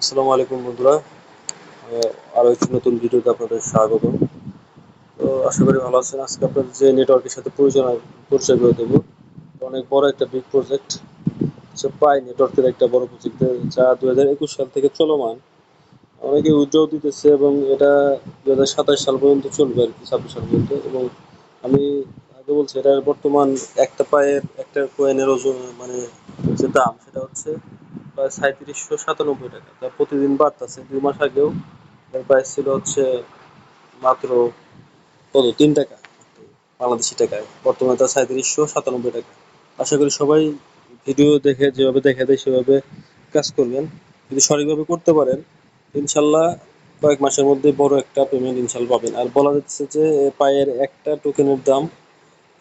আসসালামু আলাইকুম বন্ধুরা। আহ, আরও একটি নতুন ভিডিওতে আপনাদের স্বাগত। তো আশা করি ভালো আছেন। আজকে আপনাদের যে নেটওয়ার্কের সাথে পরিচয় পরিচয় করে দেবো। অনেক বড় একটা বিগ প্রজেক্ট হচ্ছে পাই নেটওয়ার্কের একটা বড় প্রজেক্ট যা দু হাজার একুশ সাল থেকে চলমান। অনেকে উইথড্র দিতেছে এবং এটা দু হাজার সাতাশ সাল পর্যন্ত চলবে আর কি ছাব্বিশ সাল পর্যন্ত। এবং আমি আগে বলছি এটার বর্তমান একটা পায়ের একটা কয়েনের ওজন মানে যে দাম সেটা হচ্ছে সাঁত্রিশশো সাতানব্বই টাকা। তা প্রতিদিন বাড়তেছে। দুই মাস আগেও এর প্রাইস ছিল হচ্ছে মাত্র কত? তিন টাকা। বাংলাদেশি টাকায়। বর্তমানে তা সাঁত্রিশশো সাতানব্বই টাকা। আশা করি সবাই ভিডিও দেখে যেভাবে দেখে দেয়, সেভাবে কাজ করবেন। যদি সঠিকভাবে করতে পারেন, ইনশাল্লাহ কয়েক মাসের মধ্যে বড় একটা পেমেন্ট ইনশাল্লাহ পাবেন। আর বলা যাচ্ছে যে পায়ের একটা টোকেনের দাম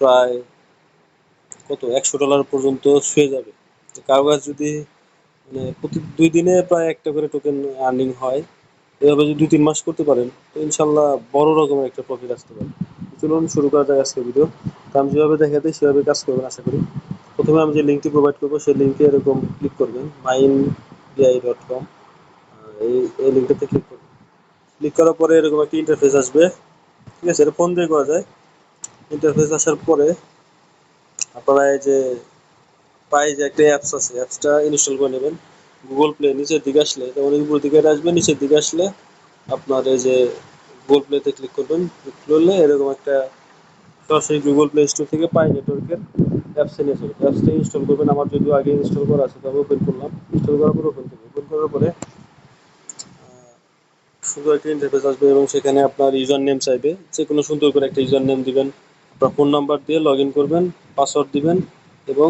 প্রায় কত? একশো ডলার পর্যন্ত ছুঁয়ে যাবে। কারও কাছে যদি প্রতি দুই দিনে প্রায় একটা করে টোকেন আর্নিং হয়। এভাবে যদি দুই তিন মাস করতে পারেন, তো ইনশাল্লাহ বড় রকমের একটা প্রফিট আসতে পারে। চলুন শুরু করা যাক আজকের ভিডিও তো আমি যেভাবে দেখা দিই, সেভাবে কাজ করবেন আশা করি। প্রথমে আমি যে লিঙ্কটি প্রোভাইড করব, সেই লিঙ্কে এরকম ক্লিক করবেন মাইন বিআই ডট কম এই এই লিঙ্কটাতে ক্লিক করবেন। ক্লিক করার পরে এরকম একটা ইন্টারফেস আসবে। ঠিক আছে, এটা ফোন দিয়ে করা যায়। ইন্টারফেস আসার পরে আপনারা এই যে পাই যে একটা অ্যাপস আছে অ্যাপসটা ইনস্টল করে নেবেন। গুগল প্লে নিচের দিকে আসলে, যেমন উপর দিকে আসবে, নিচের দিকে আসলে আপনার এই যে গুগল প্লেতে ক্লিক করবেন করলে এরকম একটা সরাসরি গুগল প্লে স্টোর থেকে পাই নেটওয়ার্কের অ্যাপসে নিয়ে চলবে অ্যাপসটা ইনস্টল করবেন, আমার যদিও আগে ইনস্টল করা আছে, তবে ওপেন করলাম। ইনস্টল করার পরে ওপেন করব। ওপেন করার পরে সুন্দর একটা ইন্টারফেস আসবে এবং সেখানে আপনার ইউজার নেম চাইবে। যে কোনো সুন্দর করে একটা ইউজার নেম দিবেন, আপনার ফোন নাম্বার দিয়ে লগ ইন করবেন পাসওয়ার্ড দিবেন এবং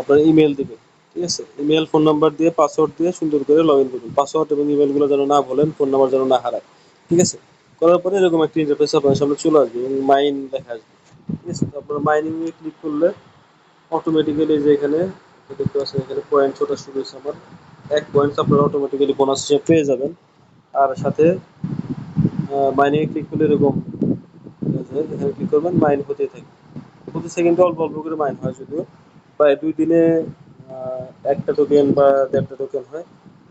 আপনার ইমেল দিবেন ঠিক আছে? ইমেল ফোন নাম্বার দিয়ে পাসওয়ার্ড দিয়ে সুন্দর করে লগ ইন করবেন পাসওয়ার্ড এবং ইমেলগুলো যেন না বলেন ফোন নাম্বার যেন না হারায়, ঠিক আছে? করার পরে এরকম একটা ইন্টারফেস আপনার সামনে চলে আসবে এবং মাইন দেখা আসবে, ঠিক আছে? তো আপনার মাইনিংয়ে ক্লিক করলে অটোমেটিক্যালি যে এখানে, দেখতে পাচ্ছেন এখানে পয়েন্ট ছোটা শুরু হয়েছে আমার। এক পয়েন্টস আপনারা অটোমেটিক্যালি বোনাস হিসেবে পেয়ে যাবেন। আর সাথে মাইনিংয়ে ক্লিক করলে এরকম এখানে ক্লিক করবেন মাইন হতেই থাকবে। প্রতি সেকেন্ডে অল্প অল্প করে মাইন হয় যদিও। প্রায় দুই দিনে একটা টোকেন বা দেড়টা টোকেন হয়।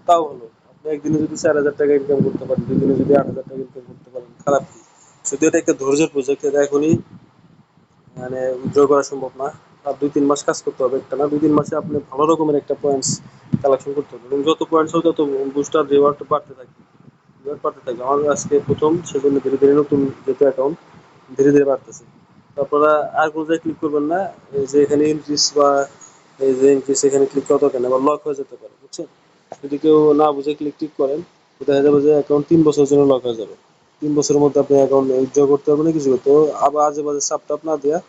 তাও হলো। আপনি একদিনে যদি চার হাজার টাকা ইনকাম করতে পারেন, দুই দিনে যদি আট হাজার টাকা ইনকাম করতে পারেন, খারাপ কি? যদিও এটা একটা ধৈর্যের প্রজেক্ট এটা এখনই মানে উইথড্র করা সম্ভব না। আর দুই তিন মাস কাজ করতে হবে একটা না। দুই তিন মাসে আপনি ভালো রকমের একটা পয়েন্টস কালেকশন করতে হবে। এবং যত পয়েন্টস হবে, তত বুস্টার রিওয়ার্ড বাড়তে থাকবে। রিওয়ার্ড বাড়তে থাকবে। আমার আজকে প্রথম, সেজন্য ধীরে ধীরে নতুন যেহেতু অ্যাকাউন্ট ধীরে ধীরে বাড়তেছে। আপনারা আর কোনো জায়গায় ক্লিক করবেন না। এই যে এখানে ইনক্রিজ বা এই যে ইনক্রিজ এখানে ক্লিক করা দরকার আবার লক হয়ে যেতে পারে, বুঝছেন? যদি কেউ না বুঝে ক্লিক টিক করেন দেখা যাবে যে অ্যাকাউন্ট তিন বছরের জন্য লক হয়ে যাবে। তিন বছরের মধ্যে আপনি অ্যাকাউন্ট উইথড্র করতে পারবেন কিছু করতে আবার আজে বাজে সাপ টাপ না দেওয়া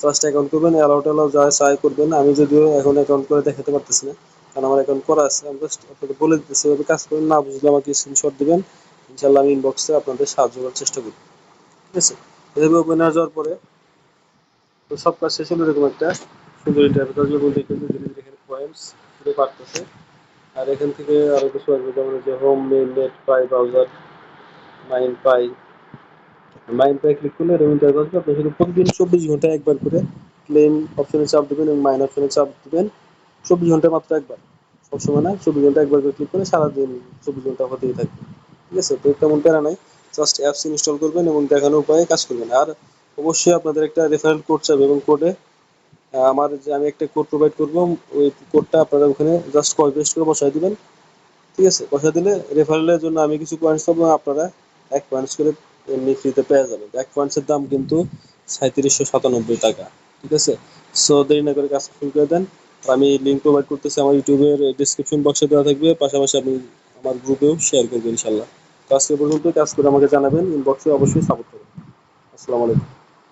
ফার্স্ট অ্যাকাউন্ট করবেন অ্যালাউ ট্যালাউ যা চাই করবেন। আমি যদিও এখন অ্যাকাউন্ট করে দেখাতে পারতেছি না, কারণ আমার অ্যাকাউন্ট করা আছে। আমি জাস্ট আপনাকে বলে দিতেছি, এভাবে কাজ করেন, না বুঝলে আমাকে স্ক্রিনশট দিবেন। ইনশাল্লাহ আমি ইনবক্সে আপনাদের সাহায্য করার চেষ্টা করব। ঠিক আছে? এভাবে ওপেন হয়ে যাওয়ার পরে তো সব কাজ শেষ হলো এরকম একটা সুন্দর আসবে এবং যে ধীরে ধীরে এখানে পয়েন্টস ঘুরে পারতেছে। আর এখান থেকে আরও কিছু আসবে, যেমন যে হোম মেল নেট পাই ব্রাউজার মাইন পাই মাইন পাই ক্লিক করলে এরকম ইন্টারভিউ আসবে। আপনি শুধু প্রতিদিন চব্বিশ ঘণ্টা একবার করে ক্লেম অপশনে চাপ দেবেন এবং মাইন অপশনে চাপ দেবেন চব্বিশ ঘণ্টা মাত্র একবার। সবসময় না, চব্বিশ ঘণ্টা একবার করে ক্লিক করে সারাদিন চব্বিশ ঘণ্টা হতেই থাকবে। ঠিক আছে? তো তেমন প্যারা নাই। জাস্ট অ্যাপস ইনস্টল করবেন এবং দেখানো উপায়ে কাজ করবেন। আর অবশ্যই আপনাদের একটা রেফারেল কোড চাবে এবং কোডে আমার যে আমি একটা কোড প্রোভাইড করব, ওই কোডটা আপনারা ওখানে জাস্ট কপি পেস্ট করে বসাই দিবেন। ঠিক আছে? বসাই দিলে রেফারেলের জন্য আমি কিছু পয়েন্টস পাবো, আপনারা এক পয়েন্টস করে এমনি ফ্রিতে পেয়ে যাবেন। এক পয়েন্টসের দাম কিন্তু সাঁত্রিশশো সাতানব্বই টাকা। ঠিক আছে? সো দেরি না করে কাজ শুরু করে দেন। আমি লিঙ্ক প্রোভাইড করতেছি, আমার ইউটিউবের ডিসক্রিপশন বক্সে দেওয়া থাকবে। পাশাপাশি আমি আমার গ্রুপেও শেয়ার করব, ইনশাল্লাহ। তো আজকে পর্যন্ত কাজ করে আমাকে জানাবেন ইনবক্সে অবশ্যই সাপোর্ট করবেন। আসসালামু আলাইকুম।